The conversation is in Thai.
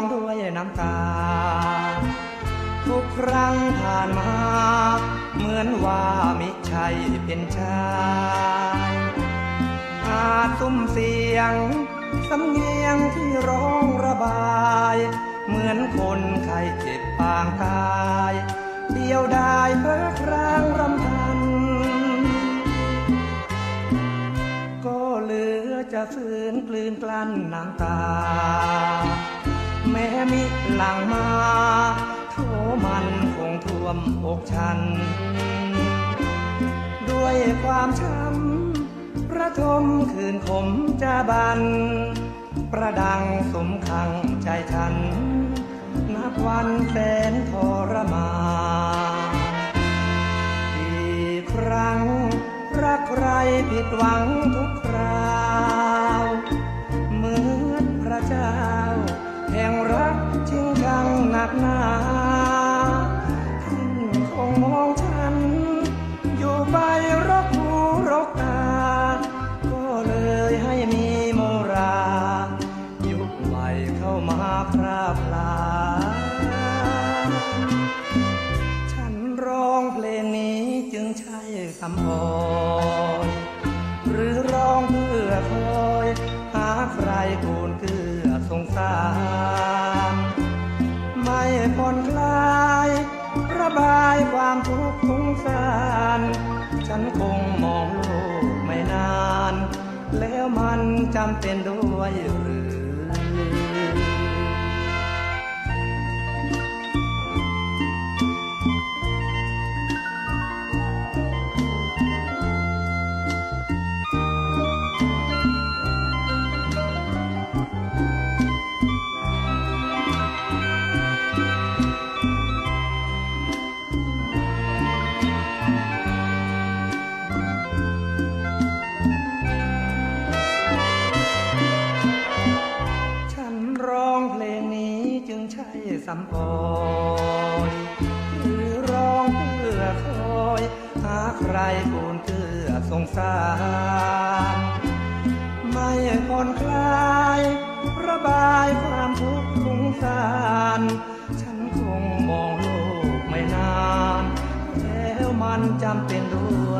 องด้วยน้ำตา ทุกครั้งผ่านมา เหมือนว่ามิใช่เป็นชายอาจตุ้มเสียง สำเนียงที่ร้องระบาย เหมือนคนไข้เจ็บปางตาย เดียวดายเพ้อครางรำพัน ก็เหลือจะฝืนกลืนกลั้นน้ำตา อกฉัน ด้วยความช้ำประทมคืนขมจะบัน ประดังสมขังใจฉัน นับวันแสนทรมานอีกครั้ง รักใครผิดหวังทุกคราวเหมือนพระเจ้า แห่งรักจริงจังหนักหนา ช่คำพรหรือร้องเพื่อคอย หาใครคูนเกื้อสงสาร ไม่ผ่อนคลาย ระบายความทุกข์สงสาร ฉันคงมองโลกไม่นาน แล้วมันจำเป็นด้วยหรือ ใช่สัมพรหรือร้องเพื่อคอย หาใครคูนเกื้อสงสาร ไม่ผ่อนคลาย ระบายความทุกข์สงสาร ฉันคงมองโลกไม่นาน แล้วมันจำเป็นด้วย